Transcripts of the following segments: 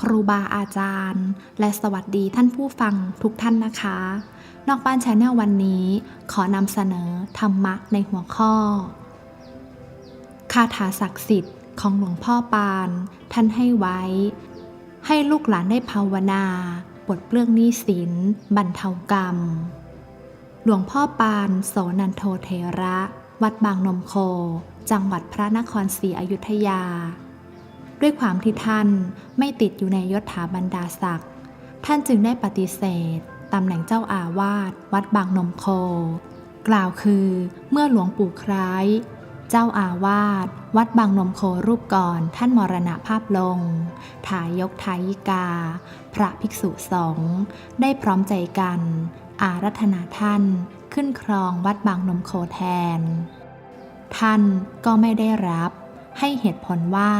ครูบาอาจารย์ และสวัสดีท่านผู้ฟังทุกท่านนะคะ นอกบ้านชาแนลวันนี้ ขอนำเสนอธรรมะในหัวข้อ คาถาศักดิ์สิทธิ์ของหลวงพ่อปาน ท่านให้ไว้ ให้ลูกหลานได้ภาวนาปลดเปลื้องหนี้สินบรรเทากรรม หลวงพ่อปานโสนันโทเทระ วัดบางนมโค จังหวัดพระนครศรีอยุธยา ด้วยความที่ท่านไม่ติดอยู่ในยศถาบรรดาศักดิ์ท่านจึงได้ปฏิเสธตำแหน่งเจ้าอาวาสวัดบางนมโค กล่าวคือเมื่อหลวงปู่คล้าย เจ้าอาวาสวัดบางนมโครูปก่อนท่านมรณภาพลง ทายกทายิกา พระภิกษุสงฆ์ได้พร้อมใจกัน อารัธนาท่านขึ้นครองวัดบางนมโคแทน ท่านก็ไม่ได้รับให้เหตุผลว่า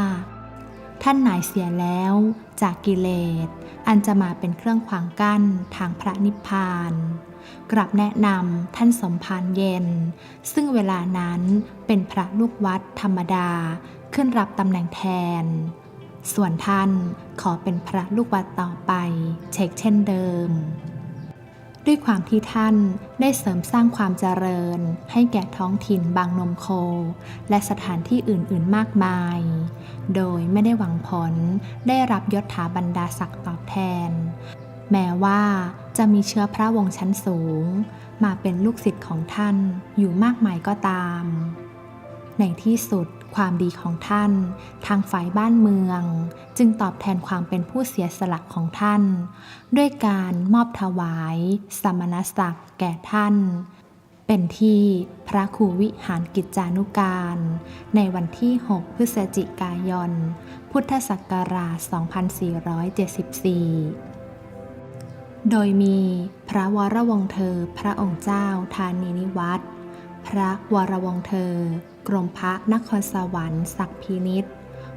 ท่านหนายเสียแล้วจากกิเลส อันจะมาเป็นเครื่องขวางกั้นทางพระนิพพาน กลับแนะนำท่านสมภารเย็น ซึ่งเวลานั้นเป็นพระลูกวัดธรรมดาขึ้นรับตำแหน่งแทน ส่วนท่านขอเป็นพระลูกวัดต่อไป เช็คเช่นเดิม ด้วยความที่ท่านได้เสริมสร้างความเจริญ ให้แก่ท้องถิ่นบางนมโค และสถานที่อื่นๆมากมาย โดยไม่ได้หวังผลได้รับยศถาบรรดาศักดิ์ตอบแทน แม้ว่าจะมีเชื้อพระวงศ์ชั้นสูง มาเป็นลูกศิษย์ของท่านอยู่มากมายก็ตาม ในที่สุด ความดีของท่าน ทางฝ่ายบ้านเมือง จึงตอบแทนความเป็นผู้เสียสละของท่าน ด้วยการมอบถวาย สมณศักดิ์แก่ท่าน เป็นที่พระครูวิหารกิจจานุการ ในวันที่ 6 พฤศจิกายน พุทธศักราช 2474โดยมีพระวรวงเธอ พระองค์เจ้าธานีนิวัตรพระวรวงเธอ กรมพระนครสวรรค์ศักพินิษ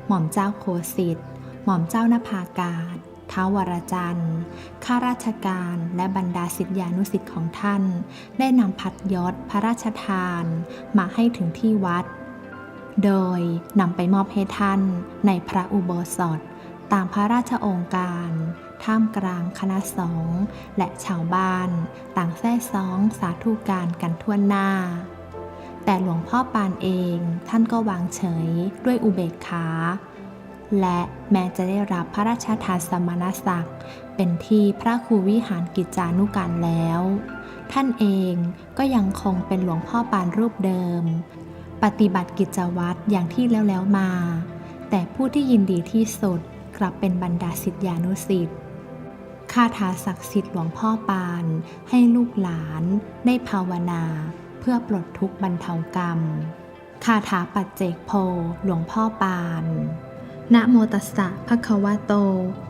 หม่อมเจ้าโคสิทธิ์หม่อมเจ้านภากาศท้าวรจันทร์ข้าราชการและบรรดาศิษยานุศิษย์ของท่าน ได้นำพัดยศพระราชทาน มาให้ถึงที่วัด โดยนำไปมอบให้ท่านในพระอุโบสถ ตามพระราชองค์การ ท่ามกลางคณะสงฆ์และชาวบ้าน ต่างแท้ซองสาธุการกันทั่วหน้า แต่หลวงพ่อปานเองท่านก็วางเฉยด้วยอุเบกขา และแม้จะได้รับพระราชทานสมณศักดิ์ เป็นที่พระครูวิหารกิจจานุการแล้ว ท่านเองก็ยังคงเป็นหลวงพ่อปานรูปเดิม ปฏิบัติกิจวัตรอย่างที่แล้วแล้วมา แต่ผู้ที่ยินดีที่สุดกลับเป็นบรรดาศิษยานุศิษย์คาถาศักดิ์สิทธิ์หลวงพ่อปานให้ลูกหลานได้ภาวนา พื่อปลดทุกข์บรรเทากรรม คาถาปัจเจกโพ หลวงพ่อปาน นะโมตัสสะภะคะวะโต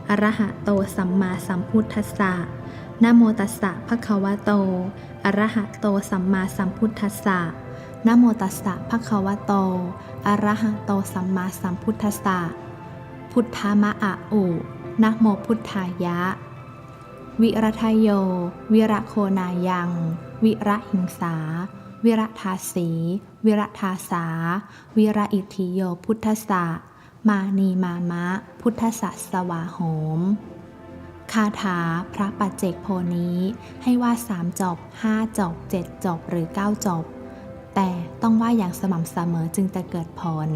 อะระหะโตสัมมาสัมพุทธัสสะนะโมตัสสะภะคะวะโต อะระหะโตสัมมาสัมพุทธัสสะนะโมตัสสะภะคะวะโต อะระหะโตสัมมาสัมพุทธัสสะ พุทธามะอะอุนะโมพุทธายะ วิรัทโย วิระโคนายัง วิระหิงสา วิระทาสี วิระทาสา วิระอิทิโยพุทธสะ มานีมามะ พุทธสัสวาโหม คาถาพระปัจเจกโพนี้ให้ว่าสามจบห้าจบเจ็ดจบหรือเก้าจบ แต่ต้องว่าอย่างสม่ำเสมอจึงจะเกิดผล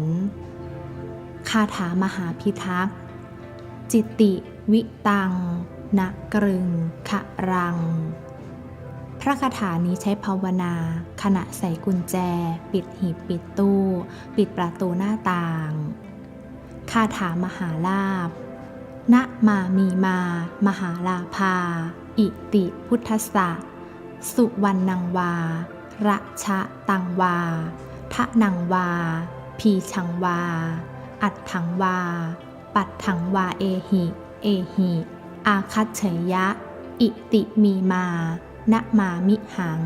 คาถามหาพิทักษ์ จิตติวิตังนะกรึงขะรัง พระคาถานี้ใช้ภาวนา ขณะใส่กุญแจ ปิดหีบปิดตู้ ปิดประตูหน้าต่าง คาถามหาลาภนะมามีมา มหาลาภา อิติพุทธะสุวรรณังวา ระชะตังวา ทะนังวา พีชังวา อัดถังวา ปัดถังวาเอหิ เอหิ อาคัตเฉยยะ อิติมีมา นะมามิหัง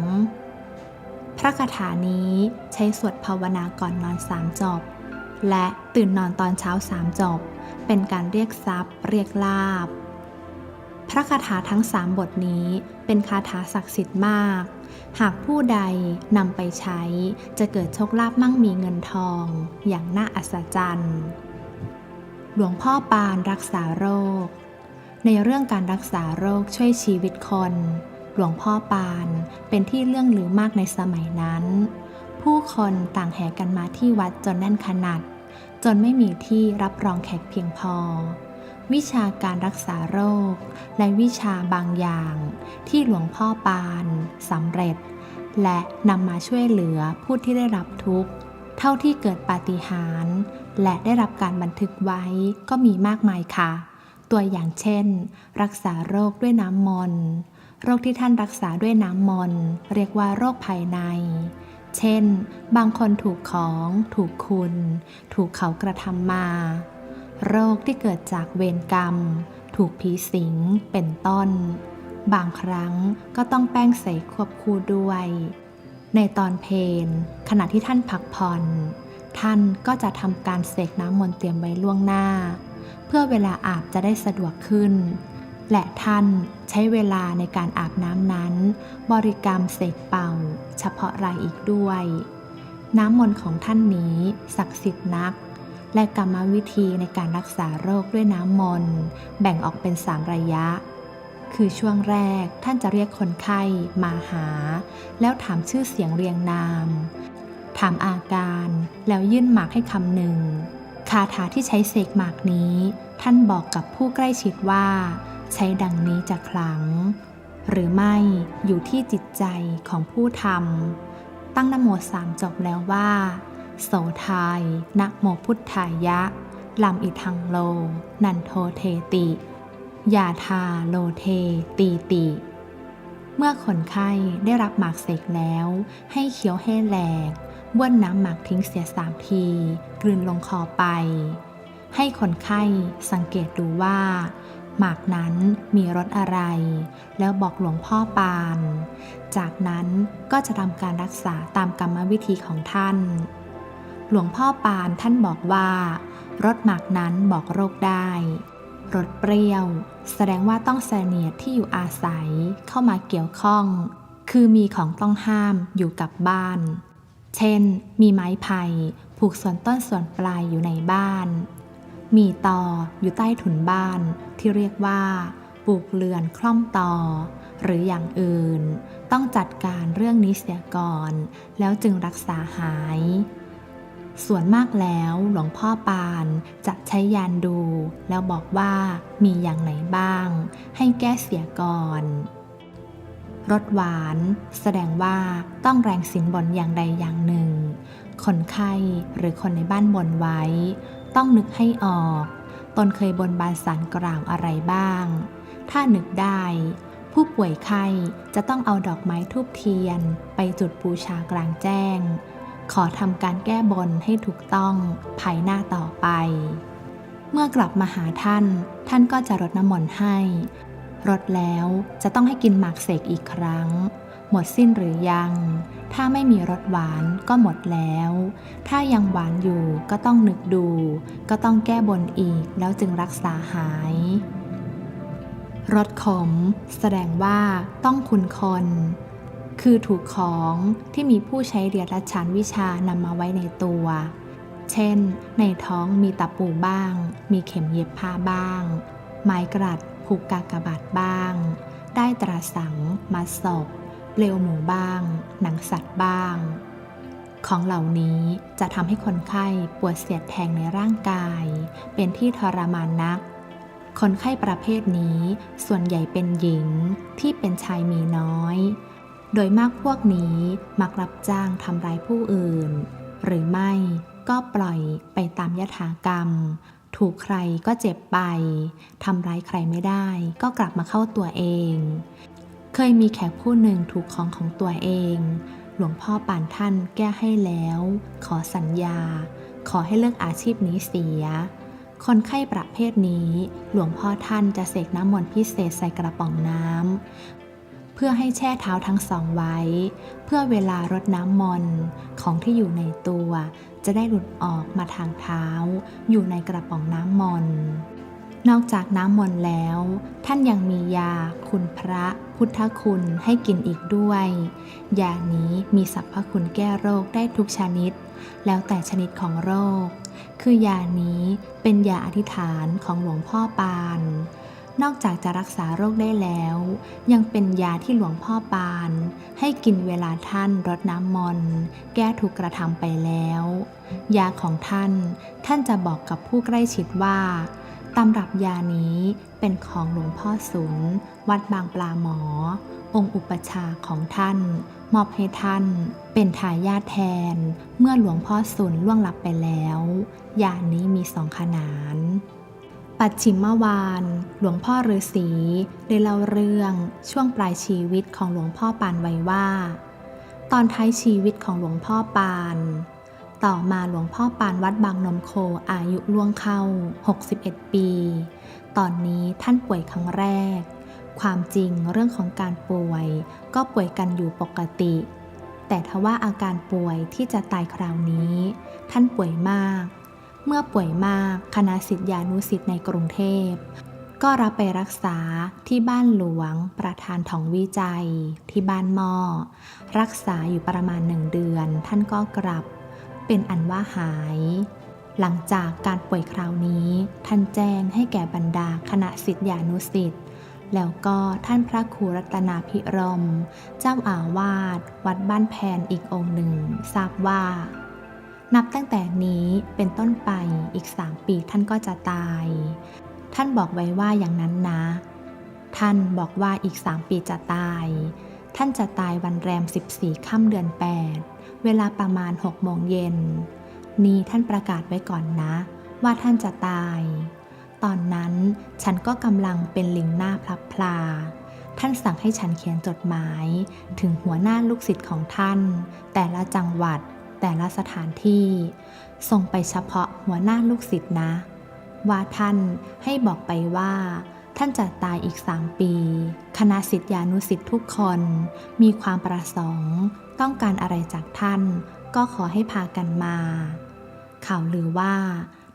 พระคาถานี้ใช้สวดภาวนาก่อนนอนสามจบ และตื่นนอนตอนเช้าสามจบ เป็นการเรียกทรัพย์ เรียกลาบ พระคาถาทั้งสามบทนี้เป็นคาถาศักดิ์สิทธิ์มาก หากผู้ใดนำไปใช้จะเกิดโชคลาภมั่งมีเงินทองอย่างน่าอัศจรรย์ หลวงพ่อปานรักษาโรคในเรื่องการรักษาโรคช่วยชีวิตคน หลวงพ่อปานเป็นที่เรื่องลือมากในสมัยนั้น ผู้คนต่างแห่กันมาที่วัดจนแน่นขนาด จนไม่มีที่รับรองแขกเพียงพอ วิชาการรักษาโรค และวิชาบางอย่าง ที่หลวงพ่อปานสำเร็จ และนำมาช่วยเหลือผู้ที่ได้รับทุกข์ เท่าที่เกิดปาฏิหาริย์และได้รับการบันทึกไว้ก็มีมากมายค่ะ ตัวอย่างเช่น รักษาโรคด้วยน้ำมนต์ โรคที่ท่านรักษาด้วยน้ำมนต์เรียกว่าโรคภายใน เช่น บางคนถูกของ ถูกคุณ ถูกเขากระทำมา โรคที่เกิดจากเวรกรรม ถูกผีสิง เป็นต้น บางครั้งก็ต้องแป้งใสควบคู่ด้วย ในตอนเพลขณะที่ท่านพักผ่อน ท่านก็จะทำการเสกน้ำมนต์เตรียมไว้ล่วงหน้า เพื่อเวลาอาบจะได้สะดวกขึ้น และท่านใช้เวลาในการอาบน้ำนั้น บริกรรมเสกเป่า เฉพาะรายอีกด้วย น้ำมนต์ของท่านนี้ศักดิ์สิทธิ์นัก และกรรมวิธีในการรักษาโรคด้วยน้ำมนต์แบ่งออกเป็นสามระยะ คือช่วงแรกท่านจะเรียกคนไข้มาหา แล้วถามชื่อเสียงเรียงนาม ถามอาการแล้วยื่นหมากให้คำหนึ่งคาถาที่ใช้เสกหมากนี้ ท่านบอกกับผู้ใกล้ชิดว่า ใช้ดังนี้จะคลัง หรือไม่อยู่ที่จิตใจของผู้ทำตั้งนโมสามจบแล้วว่า โสทายนะโมพุทธายะลำอิทังโล นันโทเทติยาทาโลเทตีติ เมื่อคนไข้ได้รับหมากเสกแล้ว ให้เคี้ยวให้แหลกบ้วนน้ำหมากทิ้งเสียสามที กลืนลงคอไป ให้คนไข้สังเกตดูว่า หมากนั้นมีรสอะไร แล้วบอกหลวงพ่อปาน จากนั้นก็จะทำการรักษาตามกรรมวิธีของท่าน หลวงพ่อปานท่านบอกว่ารสหมากนั้นบอกโรคได้ รสเปรี้ยว แสดงว่าต้องเสนียดที่อยู่อาศัยเข้ามาเกี่ยวข้อง คือมีของต้องห้ามอยู่กับบ้าน เช่น มีไม้ไผ่ผูกส่วนต้นส่วนปลายอยู่ในบ้าน มีตออยู่ใต้ถุนบ้านที่เรียกว่าปลูกเรือนคล่อมตอ หรืออย่างอื่น ต้องจัดการเรื่องนี้เสียก่อน แล้วจึงรักษาหาย ส่วนมากแล้วหลวงพ่อปานจะใช้ยานดู แล้วบอกว่ามีอย่างไหนบ้าง ให้แก้เสียก่อนรสหวาน แสดงว่าต้องแรงสินบนอย่างใดอย่างหนึ่ง คนไข้หรือคนในบ้านบนไว้ ต้องนึกให้ออก ตนเคยบนบานสารกล่าวอะไรบ้าง ถ้านึกได้ ผู้ป่วยไข้จะต้องเอาดอกไม้ทูบเทียน ไปจุดบูชากลางแจ้ง ขอทำการแก้บนให้ถูกต้องภายหน้าต่อไป เมื่อกลับมาหาท่าน ท่านก็จะรดน้ำมนต์ให้ รดแล้วจะต้องให้กินหมากเสกอีกครั้ง หมดสิ้นหรือยัง ถ้าไม่มีรสหวานก็หมดแล้ว ถ้ายังหวานอยู่ก็ต้องนึกดู ก็ต้องแก้บนอีกแล้วจึงรักษาหาย รสขม แสดงว่าต้องคุณคน คือถูกของที่มีผู้ใช้เรียนและชานวิชานำมาไว้ในตัว เช่น ในท้องมีตะปูบ้าง มีเข็มเย็บผ้าบ้าง ไม้กรัดผูกกากบาทบ้าง ได้ตราสังมัดศพ เปลวหมูบ้าง หนังสัตว์บ้าง ของเหล่านี้จะทำให้คนไข้ปวดเสียดแทงในร่างกาย เป็นที่ทรมานนัก คนไข้ประเภทนี้ส่วนใหญ่เป็นหญิงที่เป็นชายมีน้อย โดยมากพวกนี้มักรับจ้างทำร้ายผู้อื่น หรือไม่ก็ปล่อยไปตามยถากรรม ถูกใครก็เจ็บไป ทำร้ายใครไม่ได้ก็กลับมาเข้าตัวเอง เคยมีแขกผู้หนึ่งถูกของของตัวเอง หลวงพ่อปานท่านแก้ให้แล้ว ขอสัญญา ขอให้เลิกอาชีพนี้เสีย คนไข้ประเภทนี้ หลวงพ่อท่านจะเสกน้ำมนต์พิเศษใส่กระป๋องน้ำ เพื่อให้แช่เท้าทั้งสองไว้ เพื่อเวลารดน้ำมนต์ของที่อยู่ในตัว จะได้หลุดออกมาทางเท้า อยู่ในกระป๋องน้ำมนต์ นอกจากน้ำมนต์แล้ว ท่านยังมียา คุณพระพุทธคุณให้กินอีกด้วย ยานี้มีสรรพคุณแก้โรคได้ทุกชนิด แล้วแต่ชนิดของโรค คือยานี้เป็นยาอธิษฐานของหลวงพ่อปาน นอกจากจะรักษาโรคได้แล้ว ยังเป็นยาที่หลวงพ่อปาน ให้กินเวลาท่านรดน้ำมนต์แก้ถูกกระทำไปแล้ว ยาของท่าน ท่านจะบอกกับผู้ใกล้ชิดว่า ตำรับยานี้เป็นของหลวงพ่อสุน วัดบางปลาหมอ องค์อุปชาของท่าน มอบให้ท่านเป็นทายาทแทน เมื่อหลวงพ่อสุนล่วงลับไปแล้ว ยานี้มีสองขนาน ปัจฉิมวาน หลวงพ่อฤาษีได้เล่าเรื่องช่วงปลายชีวิตของหลวงพ่อปานไว้ว่า ตอนท้ายชีวิตของหลวงพ่อปาน ต่อมาหลวงพ่อปานวัดบางนมโคอายุล่วงเข้า 61 ปี ตอนนี้ท่านป่วยครั้งแรก ความจริงเรื่องของการป่วย ก็ป่วยกันอยู่ปกติ แต่ทว่าอาการป่วยที่จะตายคราวนี้ ท่านป่วยมาก เมื่อป่วยมากคณะสิทธิานุสิทธิ์ในกรุงเทพ ก็รับไปรักษาที่บ้านหลวงประธานของวิจัย ที่บ้านหมอรักษาอยู่ประมาณหนึ่งเดือน ท่านก็กลับ เป็นอันว่าหาย หลังจากการป่วยคราวนี้ ท่านแจ้งให้แก่บรรดาคณะสิทธิานุสิทธิ์แล้วก็ท่านพระครูรัตนาพิรม เจ้าอาวาสวัดบ้านแพนอีกองค์หนึ่ง ทราบว่า นับตั้งแต่นี้เป็นต้นไปอีกสามปีท่านก็จะตาย ท่านบอกไว้ว่าอย่างนั้นนะ ท่านบอกว่าอีกสามปีจะตาย ท่านจะตายวันแรม 14 ค่ำเดือน 8 เวลาประมาณ 6 โมงเย็น นี่ท่านประกาศไว้ก่อนนะ ว่าท่านจะตาย ตอนนั้นฉันก็กำลังเป็นลิงหน้าพลับพลา ท่านสั่งให้ฉันเขียนจดหมาย ถึงหัวหน้าลูกศิษย์ของท่าน แต่ละจังหวัด แต่ละสถานที่ ส่งไปเฉพาะหัวหน้าลูกศิษย์นะ ว่าท่านให้บอกไปว่า ท่านจะตายอีกสามปี คณะศิษยานุศิษย์ทุกคน มีความประสงค์ ต้องการอะไรจากท่าน ก็ขอให้พากันมา ข่าวลือว่า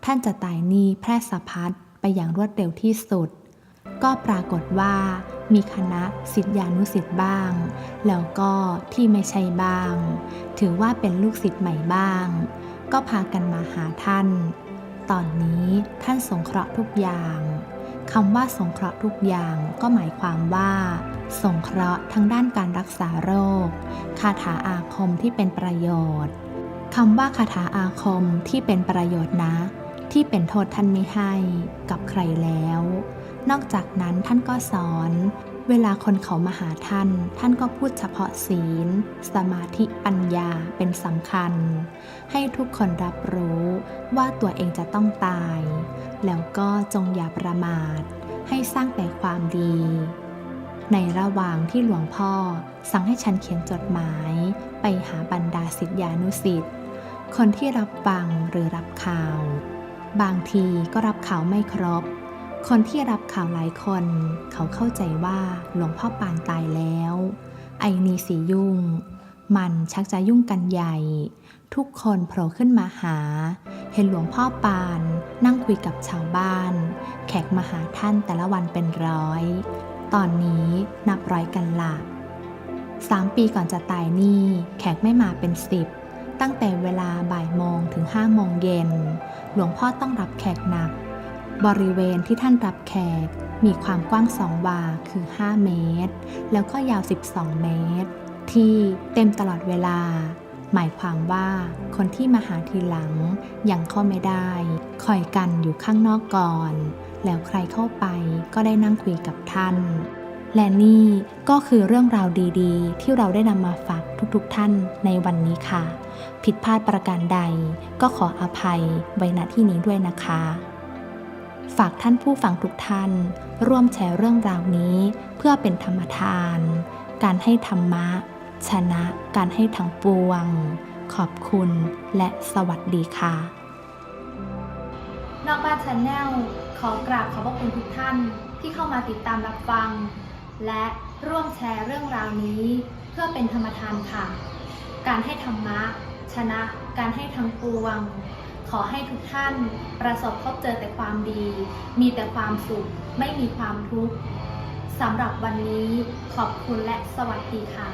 ท่านจะตายนี้แพร่สะพัดไปอย่างรวดเร็วที่สุด ก็ปรากฏว่า มีคณะศิษยานุศิษย์บ้าง แล้วก็ที่ไม่ใช่บ้าง ถือว่าเป็นลูกศิษย์ใหม่บ้าง ก็พากันมาหาท่าน ตอนนี้ท่านสงเคราะห์ทุกอย่าง คำว่าสงเคราะห์ทุกอย่างก็หมายความว่าสงเคราะห์ทั้งด้านการรักษาโรค คาถาอาคมที่เป็นประโยชน์คำว่าคาถาอาคมที่เป็นประโยชน์นะ ที่เป็นโทษท่านไม่ให้กับใครแล้ว นอกจากนั้นท่านก็สอน เวลาคนเขามาหาท่าน ท่านก็พูดเฉพาะศีล สมาธิปัญญาเป็นสำคัญ ให้ทุกคนรับรู้ว่าตัวเองจะต้องตาย แล้วก็จงอย่าประมาท ให้สร้างแต่ความดี ในระหว่างที่หลวงพ่อ สั่งให้ฉันเขียนจดหมาย ไปหาบรรดาศิษยานุศิษย์คนที่รับฟังหรือรับข่าว บางทีก็รับข่าวไม่ครบ คนที่รับข่าวหลายคน เขาเข้าใจว่าหลวงพ่อปานตายแล้ว ไอนีสียุ่ง มันชักจะยุ่งกันใหญ่ ทุกคนโผล่ขึ้นมาหา เห็นหลวงพ่อปานนั่งคุยกับชาวบ้าน แขกมาหาท่านแต่ละวันเป็นร้อย ตอนนี้นับร้อยกันละสามปีก่อนจะตายนี่แขกไม่มาเป็นสิบตั้งแต่เวลาบ่ายโมงถึงห้าโมงเย็น หลวงพ่อต้องรับแขกหนัก บริเวณที่ท่านรับแขก มีความกว้างสองวาคือ 5 เมตร แล้วก็ยาว 12 เมตร ที่เต็มตลอดเวลา หมายความว่าคนที่มาหาทีหลังยังเข้าไม่ได้ คอยกันอยู่ข้างนอกก่อน แล้วใครเข้าไปก็ได้นั่งคุยกับท่าน และนี่ก็คือเรื่องราวดีๆ ที่เราได้นำมาฝากทุกๆท่านในวันนี้ค่ะ ผิดพลาดประการใดก็ขออภัยไว้ณที่นี้ด้วยนะคะ ฝากท่านผู้ฟังทุกท่าน ร่วมแชร์เรื่องราวนี้ เพื่อเป็นธรรมทาน การให้ธรรมะ ชนะการให้ทั้งปวง ขอบคุณและสวัสดีค่ะ นอกบ้านชาแนลขอกราบขอบพระคุณทุกท่านที่เข้ามาติดตามรับฟัง และร่วมแชร์เรื่องราวนี้ เพื่อเป็นธรรมทานค่ะ การให้ธรรมะ ชนะการให้ทั้งปวง ขอให้ทุกท่านประสบพบเจอแต่ความดี มีแต่ความสุข ไม่มีความทุกข์สำหรับวันนี้ขอบคุณและสวัสดีค่ะ